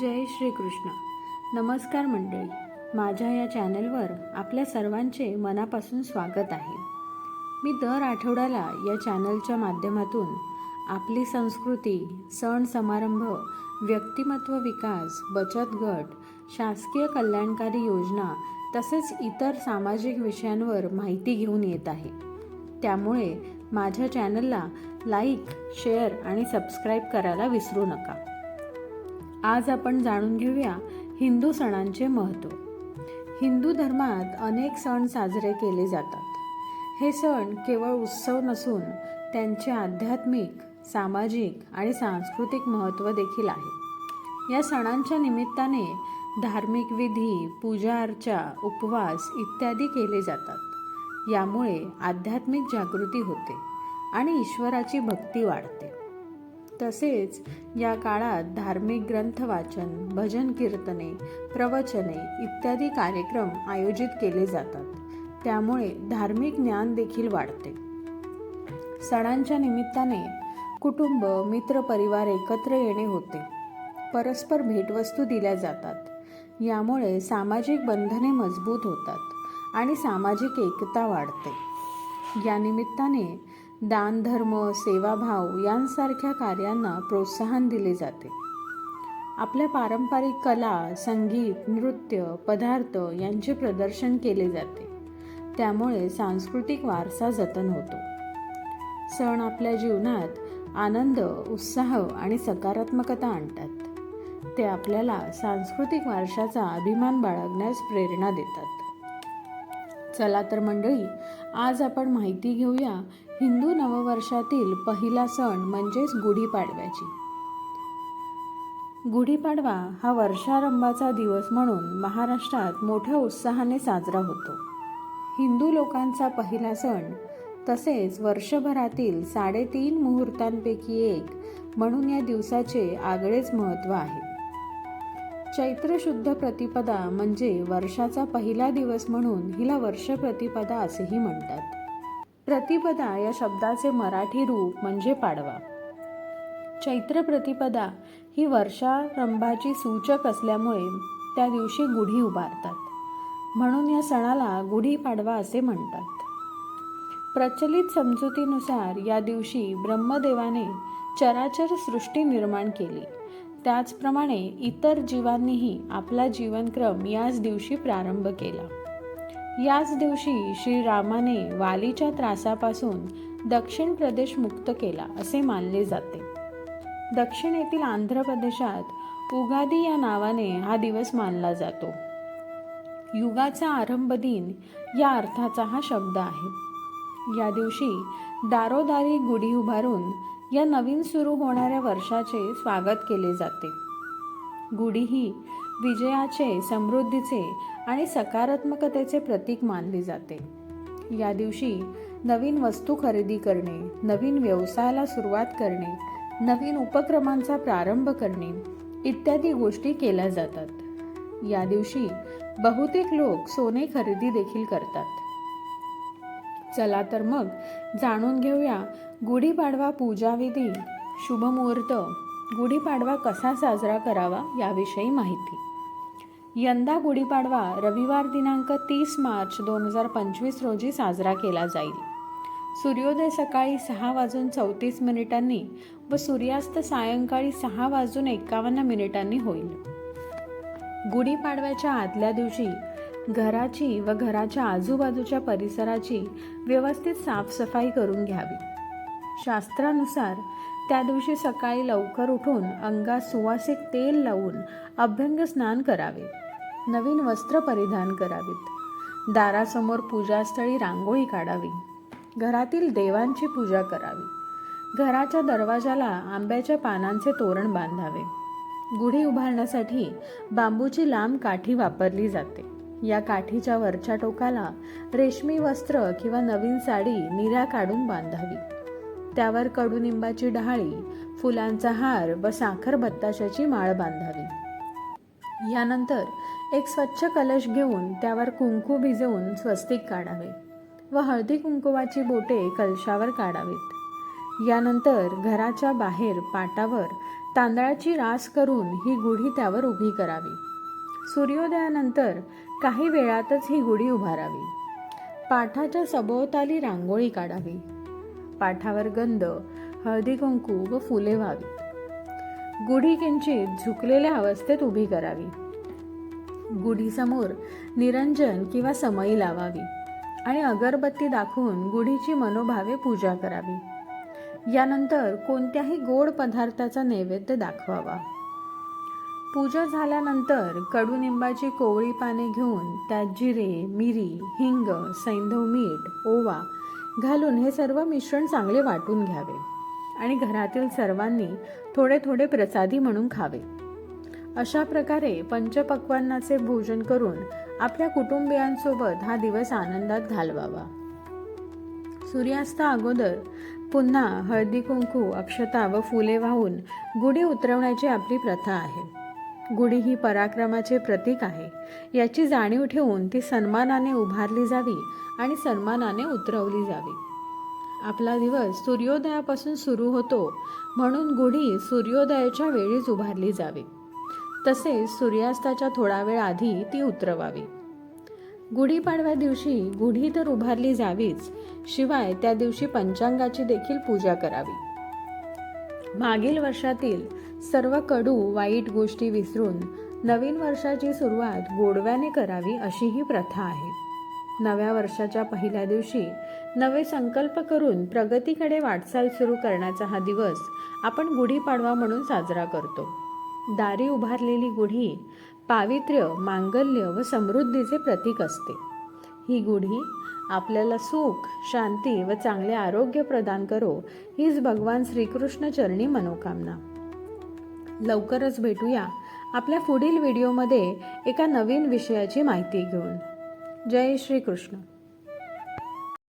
जय श्रीकृष्ण. नमस्कार मंडळी. माझ्या या चॅनलवर आपल्या सर्वांचे मनापासून स्वागत आहे. मी दर आठवड्याला या चॅनलच्या माध्यमातून आपली संस्कृती सण समारंभ व्यक्तिमत्व विकास बचत गट शासकीय कल्याणकारी योजना तसेच इतर सामाजिक विषयांवर माहिती घेऊन येत आहे. त्यामुळे माझ्या चॅनलला लाईक शेअर आणि सबस्क्राईब करायला विसरू नका. आज आपण जाणून घेऊया हिंदू सणांचे महत्त्व. हिंदू धर्मात अनेक सण साजरे केले जातात. हे सण केवळ उत्सव नसून त्यांचे आध्यात्मिक सामाजिक आणि सांस्कृतिक महत्त्व देखील आहे. या सणांच्या निमित्ताने धार्मिक विधी पूजा अर्चा उपवास इत्यादी केले जातात. यामुळे आध्यात्मिक जागृती होते आणि ईश्वराची भक्ती वाढते. तसेच या काळात धार्मिक ग्रंथ वाचन भजन कीर्तने प्रवचने इत्यादी कार्यक्रम आयोजित केले जातात. त्यामुळे धार्मिक ज्ञान देखील वाढते. सणांच्या निमित्ताने कुटुंब मित्रपरिवार एकत्र येणे होते. परस्पर भेटवस्तू दिल्या जातात. यामुळे सामाजिक बंधने मजबूत होतात आणि सामाजिक एकता वाढते. या निमित्ताने दानधर्म सेवाभाव यांसारख्या कार्यांना प्रोत्साहन दिले जाते. आपल्या पारंपरिक कला संगीत नृत्य पदार्थ यांचे प्रदर्शन केले जाते. त्यामुळे सांस्कृतिक वारसा जतन होतो. सण आपल्या जीवनात आनंद उत्साह आणि सकारात्मकता आणतात. ते आपल्याला सांस्कृतिक वारशाचा अभिमान बाळगण्यास प्रेरणा देतात. चला तर मंडळी आज आपण माहिती घेऊया हिंदू नववर्षातील पहिला सण म्हणजेच गुढीपाडव्याची. गुढीपाडवा हा वर्षारंभाचा दिवस म्हणून महाराष्ट्रात मोठ्या उत्साहाने साजरा होतो. हिंदू लोकांचा पहिला सण तसेच वर्षभरातील साडेतीन मुहूर्तांपैकी एक म्हणून या दिवसाचे आगळेच महत्त्व आहे. चैत्र शुद्ध प्रतिपदा म्हणजे वर्षाचा पहिला दिवस म्हणून हिला वर्ष प्रतिपदा असेही म्हणतात. प्रतिपदा या शब्दाचे मराठी रूप म्हणजे पाडवा. चैत्र प्रतिपदा ही वर्षारंभाची सूचक असल्यामुळे त्या दिवशी गुढी उभारतात. म्हणून या सणाला गुढीपाडवा असे म्हणतात. प्रचलित समजुतीनुसार या दिवशी ब्रह्मदेवाने चराचर सृष्टी निर्माण केली. त्याचप्रमाणे इतर जीवांनीही आपला जीवनक्रम याच दिवशी प्रारंभ केला. याच दिवशी श्रीरामाने वालीच्या त्रासापासून दक्षिण प्रदेश मुक्त केला असे मानले जाते. दक्षिणेतील आंध्र प्रदेशात उगादी या नावाने हा दिवस मानला जातो. युगाचा आरंभ दिन या अर्थाचा हा शब्द आहे. या दिवशी दारोदारी गुढी उभारून या नवीन सुरू होणाऱ्या वर्षाचे स्वागत केले जाते. गुढी ही विजयाचे समृद्धीचे आणि सकारात्मकतेचे प्रतीक मानले जाते. या दिवशी नवीन वस्तू खरेदी करणे नवीन व्यवसायाला सुरुवात करणे नवीन उपक्रमांचा प्रारंभ करणे इत्यादी गोष्टी केल्या जातात. या दिवशी बहुतेक लोक सोने खरेदी देखील करतात. चला तर मग जाणून घेऊया गुढीपाडवा पूजाविधी शुभमुहूर्त गुढीपाडवा कसा साजरा करावा याविषयी माहिती. यंदा गुढीपाडवा रविवार दिनांक तीस मार्च दोन हजार पंचवीस रोजी साजरा केला जाईल. सूर्योदय सकाळी सहा वाजून चौतीस मिनिटांनी व सूर्यास्त सायंकाळी सहा वाजून एकावन्न मिनिटांनी होईल. गुढीपाडव्याच्या आदल्या दिवशी घराची व घराच्या आजूबाजूच्या परिसराची व्यवस्थित साफसफाई करून घ्यावी. शास्त्रानुसार त्या दिवशी सकाळी लवकर उठून अंगात सुवासिक तेल लावून अभ्यंग स्नान करावे. नवीन वस्त्र परिधान करावीत. दारासमोर पूजास्थळी रांगोळी काढावी. घरातील देवांची पूजा करावी. घराच्या दरवाजाला आंब्याच्या पानांचे तोरण बांधावे. गुढी उभारण्यासाठी बांबूची लांब काठी वापरली जाते. या काठीच्या वरच्या टोकाला रेशमी वस्त्र किंवा नवीन साडी निऱ्या काढून बांधावी. त्यावर कडुनिंबाची डहाळी फुलांचा हार व साखर बत्ताशाची माळ बांधावी. यानंतर एक स्वच्छ कलश घेऊन त्यावर कुंकू भिजवून स्वस्तिक काढावे व हळदी कुंकुवाची बोटे कलशावर काढावीत. यानंतर घराच्या बाहेर पाटावर तांदळाची रास करून ही गुढी त्यावर उभी करावी. सूर्योदयानंतर काही वेळातच ही गुढी उभारावी. पाठाच्या सभोवताली रांगोळी काढावी. पाठावर गंध हळदी कुंकू व फुले व्हावी. गुढी किंचित झुकलेल्या अवस्थेत उभी करावी. गुढीसमोर निरंजन किंवा समई लावावी आणि अगरबत्ती दाखवून गुढीची मनोभावे पूजा करावी. यानंतर कोणत्याही गोड पदार्थाचा नैवेद्य दाखवावा. पूजा झाल्यानंतर कडुनिंबाची कोवळी पाने घेऊन त्यात जिरे मिरी हिंग सैंधव मीठ ओवा घालून हे सर्व मिश्रण चांगले वाटून घ्यावे आणि घरातील सर्वांनी थोडे थोडे प्रसादी म्हणून खावे. अशा प्रकारे पंचपक्वांनाचे भोजन करून आपल्या कुटुंबियांसोबत हा दिवस आनंदात घालवावा. सूर्यास्ता अगोदर पुन्हा हळदी कुंकू अक्षता व फुले वाहून गुढी उतरवण्याची आपली प्रथा आहे. गुढी ही पराक्रमाचे प्रतीक आहे. याची जाणीव ठेवून ती सन्मानाने उभारली जावी आणि सन्मानाने उतरवली जावी. आपला दिवस सूर्योदयापासून सुरू होतो म्हणून गुढी सूर्योदयाच्या वेळीच उभारली जावी. तसेच सूर्यास्ताच्या थोडा वेळ आधी ती उतरवावी. गुढीपाडव्या दिवशी गुढी तर उभारली जावीच शिवाय त्या दिवशी पंचांगाची देखील पूजा करावी. मागील वर्षातील सर्व कडू वाईट गोष्टी विसरून नवीन वर्षाची सुरुवात गोडव्याने करावी अशी ही प्रथा आहे. नव्या वर्षाच्या पहिल्या दिवशी नवे संकल्प करून प्रगतीकडे वाटचाल सुरू करण्याचा हा दिवस आपण गुढीपाडवा म्हणून साजरा करतो. दारी उभारलेली गुढी पावित्र्य मांगल्य व समृद्धीचे प्रतीक असते. ही गुढी आपल्याला सुख शांती व चांगले आरोग्य प्रदान करो हीच भगवान श्रीकृष्ण चरणी मनोकामना. लवकरच भेटूया आपल्या पुढील व्हिडिओमध्ये एका नवीन विषयाची माहिती घेऊन. जय श्रीकृष्ण.